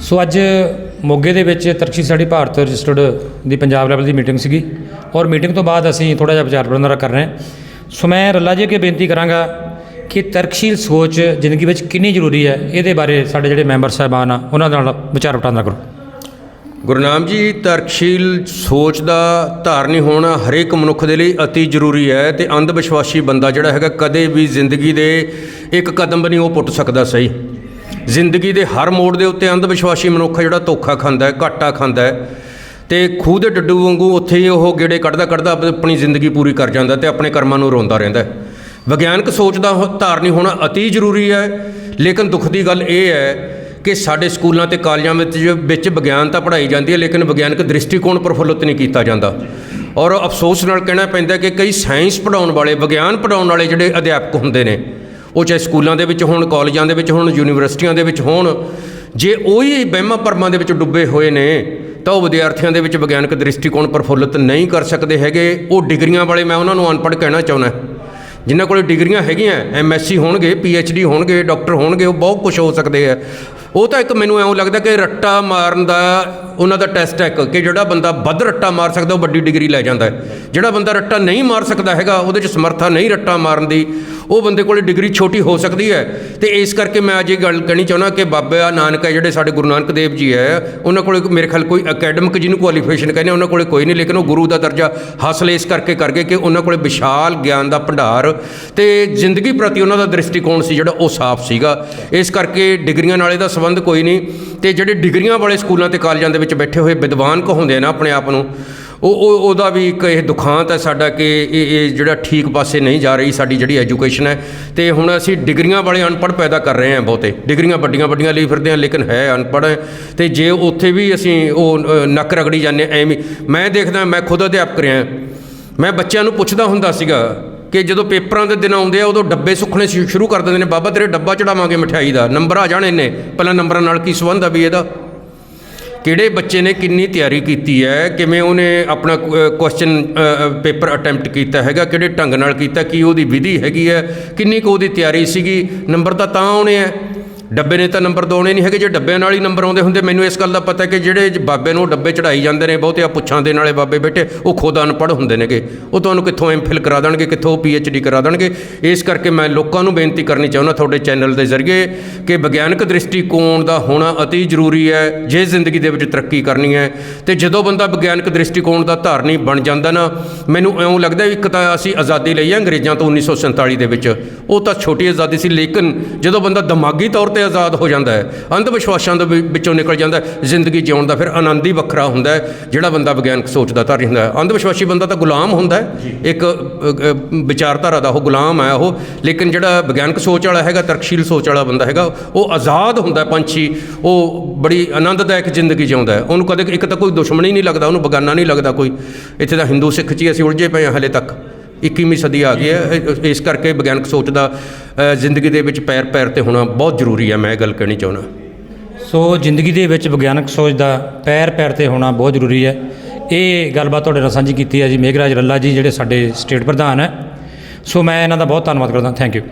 ਸੋ ਅੱਜ ਮੋਗੇ ਦੇ ਵਿੱਚ ਤਰਕਸ਼ੀ ਸਾਡੀ ਭਾਰਤ ਰਜਿਸਟਰਡ ਦੀ ਪੰਜਾਬ ਲੈਵਲ ਦੀ ਮੀਟਿੰਗ ਸੀਗੀ ਔਰ ਮੀਟਿੰਗ ਤੋਂ ਬਾਅਦ ਅਸੀਂ ਥੋੜਾ ਜਿਹਾ ਵਿਚਾਰ ਵਟਾਂਦਰਾ ਕਰ ਰਹੇ ਹਾਂ। ਸੋ ਮੈਂ ਰੱਲਾ ਜੀ ਅੱਗੇ ਬੇਨਤੀ ਕਰਾਂਗਾ ਕਿ ਤਰਕਸ਼ੀਲ ਸੋਚ ਜ਼ਿੰਦਗੀ ਵਿੱਚ ਕਿੰਨੀ ਜ਼ਰੂਰੀ ਹੈ, ਇਹਦੇ ਬਾਰੇ ਸਾਡੇ ਜਿਹੜੇ ਮੈਂਬਰ ਸਾਹਿਬਾਨ ਆ, ਉਹਨਾਂ ਨਾਲ ਵਿਚਾਰ ਵਟਾਂਦਰਾ ਕਰੋ। ਗੁਰਨਾਮ ਜੀ, ਤਰਕਸ਼ੀਲ ਸੋਚ ਦਾ ਧਾਰਨੀ ਹੋਣਾ ਹਰੇਕ ਮਨੁੱਖ ਦੇ ਲਈ ਅਤੀ ਜ਼ਰੂਰੀ ਹੈ ਤੇ ਅੰਧ ਵਿਸ਼ਵਾਸੀ ਬੰਦਾ ਜਿਹੜਾ ਹੈਗਾ ਕਦੇ ਵੀ ਜ਼ਿੰਦਗੀ ਦੇ ਇੱਕ ਕਦਮ ਵੀ ਨਹੀਂ ਉਹ ਪੁੱਟ ਸਕਦਾ ਸਹੀ। ਜ਼ਿੰਦਗੀ ਦੇ ਹਰ ਮੋੜ ਦੇ ਉੱਤੇ ਅੰਧ ਵਿਸ਼ਵਾਸੀ ਮਨੁੱਖ ਜਿਹੜਾ ਧੋਖਾ ਖਾਂਦਾ ਹੈ, ਘਾਟਾ ਖਾਂਦਾ ਹੈ। ਤੇ ਖੂਹ ਦੇ ਡੱਡੂ ਵਾਂਗੂ ਉੱਥੇ ਹੀ ਉਹ ਗੇੜੇ ਕੱਢਦਾ ਕੱਢਦਾ ਆਪਣੀ ਜ਼ਿੰਦਗੀ ਪੂਰੀ ਕਰ ਜਾਂਦਾ ਤੇ ਆਪਣੇ ਕਰਮਾਂ ਨੂੰ ਰੋਂਦਾ ਰਹਿੰਦਾ ਹੈ। ਵਿਗਿਆਨਕ ਸੋਚ ਦਾ ਧਾਰਨੀ ਹੋਣਾ ਅਤੀ ਜ਼ਰੂਰੀ ਹੈ, ਲੇਕਿਨ ਦੁੱਖ ਦੀ ਗੱਲ ਇਹ ਹੈ ਕਿ ਸਾਡੇ ਸਕੂਲਾਂ ਤੇ ਕਾਲਜਾਂ ਵਿੱਚ ਵਿੱਚ ਵਿਗਿਆਨ ਤਾਂ ਪੜ੍ਹਾਈ ਜਾਂਦੀ ਹੈ, ਲੇਕਿਨ ਵਿਗਿਆਨਕ ਦ੍ਰਿਸ਼ਟੀਕੋਣ ਪ੍ਰਫੁੱਲਤ ਨਹੀਂ ਕੀਤਾ ਜਾਂਦਾ। ਔਰ ਅਫਸੋਸ ਨਾਲ ਕਹਿਣਾ ਪੈਂਦਾ ਕਿ ਕਈ ਸਾਇੰਸ ਪੜਾਉਣ ਵਾਲੇ, ਵਿਗਿਆਨ ਪੜਾਉਣ ਵਾਲੇ ਜਿਹੜੇ ਅਧਿਆਪਕ ਹੁੰਦੇ ਨੇ ਉਹ ਚਾਹੇ ਸਕੂਲਾਂ ਦੇ ਵਿੱਚ ਹੋਣ, ਕਾਲਜਾਂ ਦੇ ਵਿੱਚ ਹੋਣ, ਯੂਨੀਵਰਸਿਟੀਆਂ ਦੇ ਵਿੱਚ ਹੋਣ, ਜੇ ਉਹੀ ਵਹਿਮਾਂ ਭਰਮਾਂ ਦੇ ਵਿੱਚ ਡੁੱਬੇ ਹੋਏ ਨੇ, ਤਾਂ ਉਹ ਵਿਦਿਆਰਥੀਆਂ ਦੇ ਵਿੱਚ ਵਿਗਿਆਨਕ ਦ੍ਰਿਸ਼ਟੀਕੋਣ ਪ੍ਰਫੁੱਲਤ ਨਹੀਂ ਕਰ ਸਕਦੇ ਹੈਗੇ। ਉਹ ਡਿਗਰੀਆਂ ਵਾਲੇ ਮੈਂ ਉਹਨਾਂ ਨੂੰ ਅਨਪੜ੍ਹ ਕਹਿਣਾ ਚਾਹੁੰਦਾ। ਜਿਨ੍ਹਾਂ ਕੋਲੇ ਡਿਗਰੀਆਂ ਹੈਗੀਆਂ ਐਮਐਸਸੀ ਹੋਣਗੇ ਪੀਐਚਡੀ ਹੋਣਗੇ, ਡਾਕਟਰ ਹੋਣਗੇ, ਉਹ ਬਹੁਤ ਕੁਝ ਹੋ ਸਕਦੇ ਆ। ਉਹ ਤਾਂ ਇੱਕ ਮੈਨੂੰ ਐਂ ਲੱਗਦਾ ਕਿ ਰੱਟਾ ਮਾਰਨ ਦਾ ਉਹਨਾਂ ਦਾ ਟੈਸਟ ਹੈ ਇੱਕ, ਕਿ ਜਿਹੜਾ ਬੰਦਾ ਵੱਧ ਰੱਟਾ ਮਾਰ ਸਕਦਾ, ਉਹ ਵੱਡੀ ਡਿਗਰੀ ਲੈ ਜਾਂਦਾ ਜਿਹੜਾ ਬੰਦਾ ਰੱਟਾ ਨਹੀਂ ਮਾਰ ਸਕਦਾ ਹੈਗਾ, ਉਹਦੇ 'ਚ ਸਮਰੱਥਾ ਨਹੀਂ ਰੱਟਾ ਮਾਰਨ ਦੀ। ਉਹ ਬੰਦੇ ਕੋਲੇ ਡਿਗਰੀ ਛੋਟੀ ਹੋ ਸਕਦੀ ਹੈ। ਤੇ ਇਸ ਕਰਕੇ ਮੈਂ ਅੱਜ ਇਹ ਗੱਲ ਕਹਿਣੀ ਚਾਹੁੰਦਾ ਕਿ ਬਾਬਾ ਨਾਨਕ ਹੈ, ਜਿਹੜੇ ਸਾਡੇ ਗੁਰੂ ਨਾਨਕ ਦੇਵ ਜੀ ਹੈ, ਉਹਨਾਂ ਕੋਲੇ ਮੇਰੇ ਖਿਆਲ ਕੋਈ ਅਕੈਡਮਿਕ ਜਿਹਨੂੰ ਕੁਆਲੀਫਿਕੇਸ਼ਨ ਕਹਿੰਦੇ ਉਹਨਾਂ ਕੋਲੇ ਕੋਈ ਨਹੀਂ, ਲੇਕਿਨ ਉਹ ਗੁਰੂ ਦਾ ਦਰਜਾ ਹਾਸਲ ਇਸ ਕਰਕੇ ਕਰ ਗਏ ਕਿ ਉਹਨਾਂ ਕੋਲੇ ਵਿਸ਼ਾਲ ਗਿਆਨ ਦਾ ਭੰਡਾਰ ਤੇ ਜ਼ਿੰਦਗੀ ਪ੍ਰਤੀ ਉਹਨਾਂ ਦਾ ਦ੍ਰਿਸ਼ਟੀਕੋਣ ਸੀ ਜਿਹੜਾ ਉਹ ਸਾਫ਼ ਸੀਗਾ। ਇਸ ਕਰਕੇ ਡਿਗਰੀਆਂ ਨਾਲ ਇਹਦਾ ਸੰਬੰਧ ਕੋਈ ਨਹੀਂ ਤੇ ਜਿਹੜੇ ਡਿਗਰੀਆਂ ਵਾਲੇ ਸਕੂਲਾਂ ਤੇ ਕਾਲਜਾਂ ਦੇ ਵਿੱਚ ਬੈਠੇ ਹੋਏ ਵਿਦਵਾਨ ਕਹਾਉਂਦੇ ਆ ਨਾ ਆਪਣੇ ਆਪ ਨੂੰ ਉਹ ਉਹ ਉਹਦਾ ਵੀ ਇੱਕ ਇਹ ਦੁਖਾਂਤ ਹੈ ਸਾਡਾ ਕਿ ਇਹ ਇਹ ਜਿਹੜਾ ਠੀਕ ਪਾਸੇ ਨਹੀਂ ਜਾ ਰਹੀ ਸਾਡੀ ਜਿਹੜੀ ਐਜੂਕੇਸ਼ਨ ਹੈ ਤੇ ਹੁਣ ਅਸੀਂ ਡਿਗਰੀਆਂ ਵਾਲੇ ਅਨਪੜ੍ਹ ਪੈਦਾ ਕਰ ਰਹੇ ਹਾਂ ਬਹੁਤੇ, ਡਿਗਰੀਆਂ ਵੱਡੀਆਂ ਵੱਡੀਆਂ ਲਈ ਫਿਰਦੇ ਹਾਂ, ਲੇਕਿਨ ਹੈ ਅਨਪੜ੍ਹ ਹੈ ਤੇ ਜੇ ਉੱਥੇ ਵੀ ਅਸੀਂ ਉਹ ਨੱਕ ਰਗੜੀ ਜਾਂਦੇ ਹਾਂ, ਐਵੇਂ ਮੈਂ ਦੇਖਦਾ, ਮੈਂ ਖੁਦ ਅਧਿਆਪਕ ਰਿਹਾ ਮੈਂ ਬੱਚਿਆਂ ਨੂੰ ਪੁੱਛਦਾ ਹੁੰਦਾ ਸੀਗਾ ਕਿ ਜਦੋਂ ਪੇਪਰਾਂ ਦੇ ਦਿਨ ਆਉਂਦੇ ਆ, ਉਦੋਂ ਡੱਬੇ ਸੁੱਕਣੇ ਸ਼ੁ- ਸ਼ੁਰੂ ਕਰ ਦਿੰਦੇ ਨੇ, ਬਾਬਾ ਤੇਰੇ ਡੱਬਾ ਚੜਾਵਾਂਗੇ ਮਠਿਆਈ ਦਾ, ਨੰਬਰ ਆ ਜਾਣੇ ਨੇ, ਪਹਿਲਾਂ ਨੰਬਰਾਂ ਨਾਲ ਕੀ ਸੰਬੰਧ ਆ ਵੀ ਇਹਦਾ? ਕਿਹੜੇ ਬੱਚੇ ਨੇ ਕਿੰਨੀ ਤਿਆਰੀ ਕੀਤੀ ਹੈ? ਕਿਵੇਂ ਉਹਨੇ ਆਪਣਾ ਕੁਐਸਚਨ ਪੇਪਰ ਅਟੈਂਪਟ ਕੀਤਾ ਹੈਗਾ? ਕਿਹੜੇ ਢੰਗ ਨਾਲ ਕੀਤਾ? ਕੀ ਉਹਦੀ ਵਿਧੀ ਹੈਗੀ ਹੈ? ਕਿੰਨੀ ਕੁ ਉਹਦੀ ਤਿਆਰੀ ਸੀਗੀ? ਨੰਬਰ ਤਾਂ ਤਾਂ ਆਉਣੇ ਆ। ਡੱਬੇ ਨੇ ਤਾਂ ਨੰਬਰ ਦੋਣੇ ਨਹੀਂ ਹੈਗੇ, ਜੇ ਡੱਬਿਆਂ ਨਾਲ ਹੀ ਨੰਬਰ ਆਉਂਦੇ ਹੁੰਦੇ, ਮੈਨੂੰ ਇਸ ਗੱਲ ਦਾ ਪਤਾ ਹੈ ਕਿ ਜਿਹੜੇ ਬਾਬੇ ਨੂੰ ਡੱਬੇ ਚੜਾਈ ਜਾਂਦੇ ਨੇ, ਬਹੁਤੇ ਆ ਪੁੱਛਾਂ ਦੇ ਨਾਲੇ ਬਾਬੇ ਬੇਟੇ ਉਹ ਖੁਦ ਅਨਪੜ੍ਹ ਹੁੰਦੇ ਨੇਗੇ। ਉਹ ਤੁਹਾਨੂੰ ਕਿੱਥੋਂ ਐਮਫਿਲ ਕਰਾ ਦੇਣਗੇ, ਕਿੱਥੋਂ ਪੀ ਐੱਚ ਡੀ ਕਰਾ ਦੇਣਗੇ। ਇਸ ਕਰਕੇ ਮੈਂ ਲੋਕਾਂ ਨੂੰ ਬੇਨਤੀ ਕਰਨੀ ਚਾਹੁੰਦਾ ਤੁਹਾਡੇ ਚੈਨਲ ਦੇ ਜ਼ਰੀਏ ਕਿ ਵਿਗਿਆਨਕ ਦ੍ਰਿਸ਼ਟੀਕੋਣ ਦਾ ਹੋਣਾ ਅਤੀ ਜ਼ਰੂਰੀ ਹੈ, ਜੇ ਜ਼ਿੰਦਗੀ ਦੇ ਵਿੱਚ ਤਰੱਕੀ ਕਰਨੀ ਹੈ। ਤੇ ਜਦੋਂ ਬੰਦਾ ਵਿਗਿਆਨਕ ਦ੍ਰਿਸ਼ਟੀਕੋਣ ਦਾ ਧਾਰਨੀ ਬਣ ਜਾਂਦਾ ਨਾ, ਮੈਨੂੰ ਇਉਂ ਲੱਗਦਾ ਇੱਕ ਤਾਂ ਅਸੀਂ ਆਜ਼ਾਦੀ ਲਈ ਅੰਗਰੇਜ਼ਾਂ ਤੋਂ 1947 ਦੇ ਵਿੱਚ, ਉਹ ਤਾਂ ਛੋਟੀ ਆਜ਼ਾਦੀ ਸੀ, ਲੇਕਿਨ ਜਦੋਂ ਬੰਦਾ ਦਿਮਾਗੀ ਤੌਰ ਤੇ ਆਜ਼ਾਦ ਹੋ ਜਾਂਦਾ ਹੈ। ਅੰਧ ਵਿਸ਼ਵਾਸਾਂ ਦੇ ਵਿੱਚੋਂ ਨਿਕਲ ਜਾਂਦਾ ਹੈ। ਜ਼ਿੰਦਗੀ ਜਿਉਣ ਦਾ ਫਿਰ ਆਨੰਦ ਹੀ ਵੱਖਰਾ ਹੁੰਦਾ ਹੈ। ਜਿਹੜਾ ਬੰਦਾ ਵਿਗਿਆਨਕ ਸੋਚ ਦਾ ਧਾਰੀ ਹੁੰਦਾ ਹੈ। ਅੰਧ ਵਿਸ਼ਵਾਸੀ ਬੰਦਾ ਤਾਂ ਗੁਲਾਮ ਹੁੰਦਾ ਹੈ। ਇੱਕ ਵਿਚਾਰਧਾਰਾ ਦਾ ਉਹ ਗੁਲਾਮ ਹੈ ਉਹ। ਲੇਕਿਨ ਜਿਹੜਾ ਵਿਗਿਆਨਕ ਸੋਚ ਵਾਲਾ ਹੈਗਾ ਤਰਕਸ਼ੀਲ ਸੋਚ ਵਾਲਾ ਬੰਦਾ ਹੈਗਾ ਉਹ ਆਜ਼ਾਦ ਹੁੰਦਾ ਹੈ ਪੰਛੀ। ਉਹ ਬੜੀ ਆਨੰਦਦਾਇਕ ਜ਼ਿੰਦਗੀ ਜਿਉਂਦਾ ਹੈ। ਉਹਨੂੰ ਕਦੇ ਇੱਕ ਤਾਂ ਕੋਈ ਦੁਸ਼ਮਣੀ ਨਹੀਂ ਲੱਗਦਾ ਉਹਨੂੰ ਬਗਾਨਾ ਨਹੀਂ ਲੱਗਦਾ ਕੋਈ। ਇੱਥੇ ਤਾਂ ਹਿੰਦੂ ਸਿੱਖ 'ਚ ਹੀ ਅਸੀਂ ਉਲਝੇ ਪਏ ਹਾਂ ਹਲੇ ਤੱਕ। 21ਵੀਂ ਸਦੀ ਆ ਗਈ ਹੈ। ਇਹ- ਇਸ ਕਰਕੇ ਵਿਗਿਆਨਕ ਸੋਚ ਦਾ ਅ, ਜ਼ਿੰਦਗੀ ਦੇ ਵਿੱਚ ਪੈਰ ਪੈਰ ਤੇ ਹੋਣਾ ਬਹੁਤ ਜ਼ਰੂਰੀ ਹੈ ਮੈਂ ਇਹ ਗੱਲ ਕਹਿਣੀ ਚਾਹੁੰਦਾ। ਸੋ ਜ਼ਿੰਦਗੀ ਦੇ ਵਿੱਚ ਵਿਗਿਆਨਕ ਸੋਚ ਦਾ ਪੈਰ ਪੈਰ ਤੇ ਹੋਣਾ ਬਹੁਤ ਜ਼ਰੂਰੀ ਹੈ। ਇਹ ਗੱਲਬਾਤ ਤੁਹਾਡੇ ਨਾਲ ਸਾਂਝੀ ਕੀਤੀ ਹੈ ਜੀ ਮੇਘਰਾਜ ਰੱਲਾ ਜੀ ਜਿਹੜੇ ਸਾਡੇ ਸਟੇਟ ਪ੍ਰਧਾਨ ਹੈ। ਸੋ ਮੈਂ ਇਹਨਾਂ ਦਾ ਬਹੁਤ ਧੰਨਵਾਦ ਕਰਦਾ। Thank you